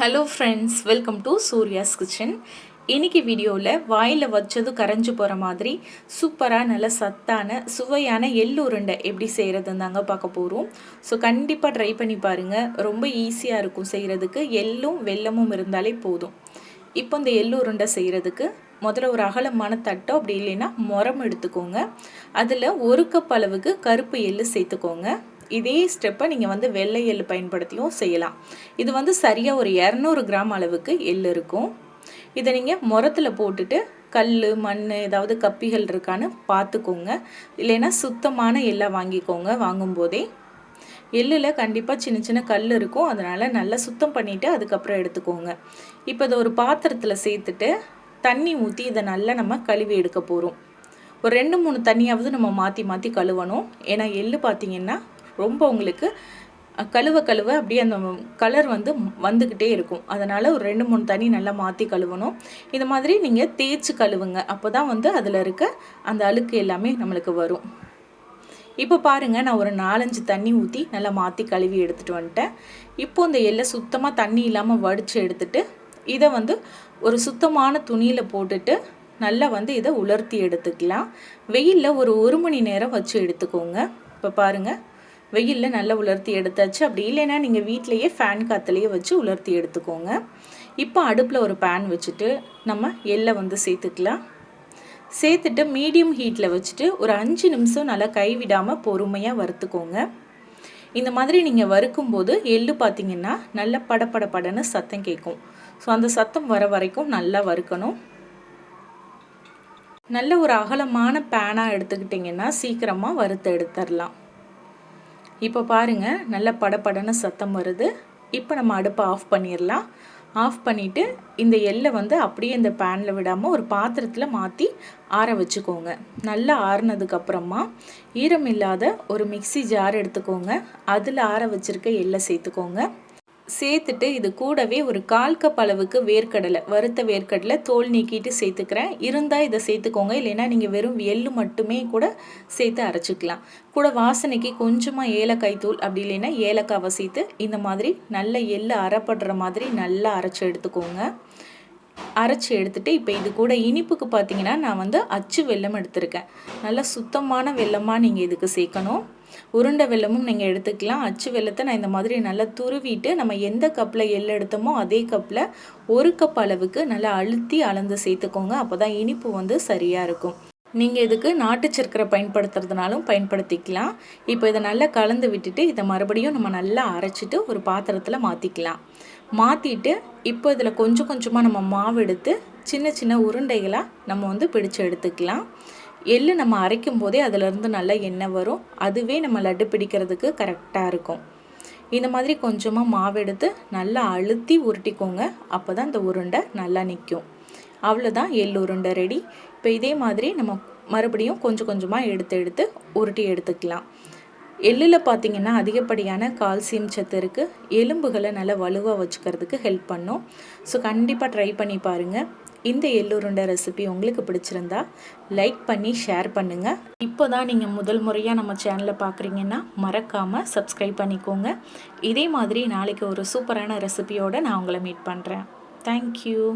Hello friends welcome to Surya's kitchen இன்னைக்கு வீடியோவில் வாயில் வச்சதும் கரைஞ்சு போகிற மாதிரி சூப்பராக நல்ல சத்தான சுவையான எள்ளு உருண்டை எப்படி செய்கிறதுன்னு தாங்க பார்க்க போகிறோம் ஸோ கண்டிப்பாக ட்ரை பண்ணி பாருங்கள் ரொம்ப ஈஸியாக இருக்கும் செய்கிறதுக்கு எள்ளும் வெள்ளமும் இருந்தாலே போதும். இப்போ இந்த எள்ளு உருண்டை செய்கிறதுக்கு முதல்ல ஒரு அகலமான தட்டோ அப்படி இல்லைன்னா முரம் எடுத்துக்கோங்க. அதில் ஒரு கப் அளவுக்கு கருப்பு எள்ளு சேர்த்துக்கோங்க. இதே ஸ்டெப்பை நீங்கள் வந்து வெள்ளை எள் பயன்படுத்தியும் செய்யலாம். இது வந்து சரியாக ஒரு இரநூறு கிராம் அளவுக்கு எள் இருக்கும். இதை நீங்கள் முரத்தில் போட்டுட்டு கல் மண் ஏதாவது கப்பிகள் இருக்கான்னு பார்த்துக்கோங்க இல்லைன்னா சுத்தமான எள்ளை வாங்கிக்கோங்க வாங்கும்போதே. எள்ளில் கண்டிப்பாக சின்ன சின்ன கல் இருக்கும். அதனால் நல்லா சுத்தம் பண்ணிவிட்டு அதுக்கப்புறம் எடுத்துக்கோங்க. இப்போ இதை ஒரு பாத்திரத்தில் சேர்த்துட்டு தண்ணி ஊற்றி இதை நல்லா நம்ம கழுவி எடுக்க போகிறோம் ஒரு ரெண்டு மூணு தண்ணியாவது நம்ம மாற்றி மாற்றி கழுவணும். ஏன்னா எள்ளு பார்த்திங்கன்னா ரொம்ப உங்களுக்கு கழுவ கழுவ அப்படியே அந்த கலர் வந்து வந்துக்கிட்டே இருக்கும். அதனால் ஒரு ரெண்டு மூணு தண்ணி நல்லா மாற்றி கழுவணும். இது மாதிரி நீங்கள் தேய்ச்சி கழுவுங்க. அப்போ தான் வந்து அதில் இருக்க அந்த அழுக்கு எல்லாமே நம்மளுக்கு வரும். இப்போ பாருங்கள் நான் ஒரு நாலஞ்சு தண்ணி ஊற்றி நல்லா மாற்றி கழுவி எடுத்துகிட்டு வந்துட்டேன். இப்போ இந்த எல்லை சுத்தமாக தண்ணி இல்லாமல் வடித்து எடுத்துட்டு இதை வந்து ஒரு சுத்தமான துணியில் போட்டுட்டு நல்லா வந்து இதை உலர்த்தி எடுத்துக்கலாம். வெயிலில் ஒரு ஒரு மணி நேரம் வச்சு எடுத்துக்கோங்க. இப்போ பாருங்கள் வெயிலில் நல்லா உலர்த்தி எடுத்தாச்சு. அப்படி இல்லைன்னா நீங்கள் வீட்லேயே ஃபேன் காற்றுலையே வச்சு உலர்த்தி எடுத்துக்கோங்க. இப்போ அடுப்பில் ஒரு பேன் வச்சுட்டு நம்ம எள்ளை வந்து சேர்த்துக்கலாம். சேர்த்துட்டு மீடியம் ஹீட்டில் வச்சுட்டு ஒரு அஞ்சு நிமிஷம் நல்லா கைவிடாமல் பொறுமையாக வறுத்துக்கோங்க. இந்த மாதிரி நீங்கள் வறுக்கும்போது எள்ளு பார்த்தீங்கன்னா நல்ல படப்பட படன்னு சத்தம் கேட்கும். ஸோ அந்த சத்தம் வர வரைக்கும் நல்லா வறுக்கணும். நல்ல ஒரு அகலமான பேனாக எடுத்துக்கிட்டிங்கன்னா சீக்கிரமாக வறுத்து எடுத்துடலாம். இப்போ பாருங்கள் நல்ல படப்படன்னு சத்தம் வருது. இப்போ நம்ம அடுப்பை ஆஃப் பண்ணிடலாம். ஆஃப் பண்ணிவிட்டு இந்த எள்ளை வந்து அப்படியே இந்த பேனில் விடாமல் ஒரு பாத்திரத்தில் மாற்றி ஆற வச்சுக்கோங்க. நல்லா ஆறுனதுக்கப்புறமா ஈரம் இல்லாத ஒரு மிக்சி ஜார் எடுத்துக்கோங்க. அதில் ஆற வச்சுருக்க எள்ளை சேர்த்துக்கோங்க. சேர்த்துட்டு இது கூடவே ஒரு கால் கப் அளவுக்கு வேர்க்கடலை வறுத்த வேர்க்கடலை தோல் நீக்கிட்டு சேர்த்துக்கிறேன். இருந்தால் இதை சேர்த்துக்கோங்க. இல்லைன்னா நீங்கள் வெறும் எள்ளு மட்டுமே கூட சேர்த்து அரைச்சிக்கலாம். கூட வாசனைக்கு கொஞ்சமாக ஏலக்காய் தூள் அப்படி இல்லைன்னா ஏலக்காவை சேர்த்து இந்த மாதிரி நல்ல எள்ளு அரைப்படுற மாதிரி நல்லா அரைச்சி எடுத்துக்கோங்க. அரைச்சி எடுத்துகிட்டு இப்போ இது கூட இனிப்புக்கு பார்த்தீங்கன்னா நான் வந்து அச்சு வெல்லம் எடுத்திருக்கேன். நல்லா சுத்தமான வெல்லமாக நீங்கள் இதுக்கு சேர்க்கணும். உருண்டை வெல்லமும் நீங்கள் எடுத்துக்கலாம். அச்சு வெள்ளத்தை நான் இந்த மாதிரி நல்லா துருவிட்டு நம்ம எந்த கப்பில் எள் எடுத்தோமோ அதே கப்பில் ஒரு கப் அளவுக்கு நல்லா அழுத்தி அளந்து சேர்த்துக்கோங்க. அப்போ தான் இனிப்பு வந்து சரியாக இருக்கும். நீங்கள் இதுக்கு நாட்டு சர்க்கரை பயன்படுத்துறதுனாலும் பயன்படுத்திக்கலாம். இப்போ இதை நல்லா கலந்து விட்டுட்டு இதை மறுபடியும் நம்ம நல்லா அரைச்சிட்டு ஒரு பாத்திரத்தில் மாற்றிக்கலாம் மாற்றிட்டு இப்போ இதில் கொஞ்சம் கொஞ்சமாக நம்ம மாவு எடுத்து சின்ன சின்ன உருண்டைகளாக நம்ம வந்து பிடிச்சு எடுத்துக்கலாம். எள்ளு நம்ம அரைக்கும் போதே அதிலேருந்து நல்லா எண்ணெய் வரும். அதுவே நம்ம லட்டு பிடிக்கிறதுக்கு கரெக்டாக இருக்கும். இந்த மாதிரி கொஞ்சமாக மாவு எடுத்து நல்லா அழுத்தி உருட்டிக்கோங்க. அப்போ தான் இந்த உருண்டை நல்லா நிற்கும் அவ்வளோதான் எள் உருண்டை ரெடி இப்போ இதே மாதிரி நம்ம மறுபடியும் கொஞ்சம் கொஞ்சமாக எடுத்து எடுத்து உருட்டி எடுத்துக்கலாம். எள்ளில் பார்த்திங்கன்னா அதிகப்படியான கால்சியம் சத்து இருக்குது எலும்புகளை நல்லா வலுவாக வச்சுக்கிறதுக்கு ஹெல்ப் பண்ணும். ஸோ கண்டிப்பாக ட்ரை பண்ணி பாருங்கள் இந்த எள்ளுருண்டை ரெசிபி உங்களுக்கு பிடிச்சிருந்தா லைக் பண்ணி ஷேர் பண்ணுங்கள் இப்போ தான் நீங்கள் முதல் முறையாக நம்ம சேனலை பார்க்குறீங்கன்னா மறக்காமல் சப்ஸ்கிரைப் பண்ணிக்கோங்க. இதே மாதிரி நாளைக்கு ஒரு சூப்பரான ரெசிபியோடு நான் உங்களை மீட் பண்ணுறேன் தேங்க்யூ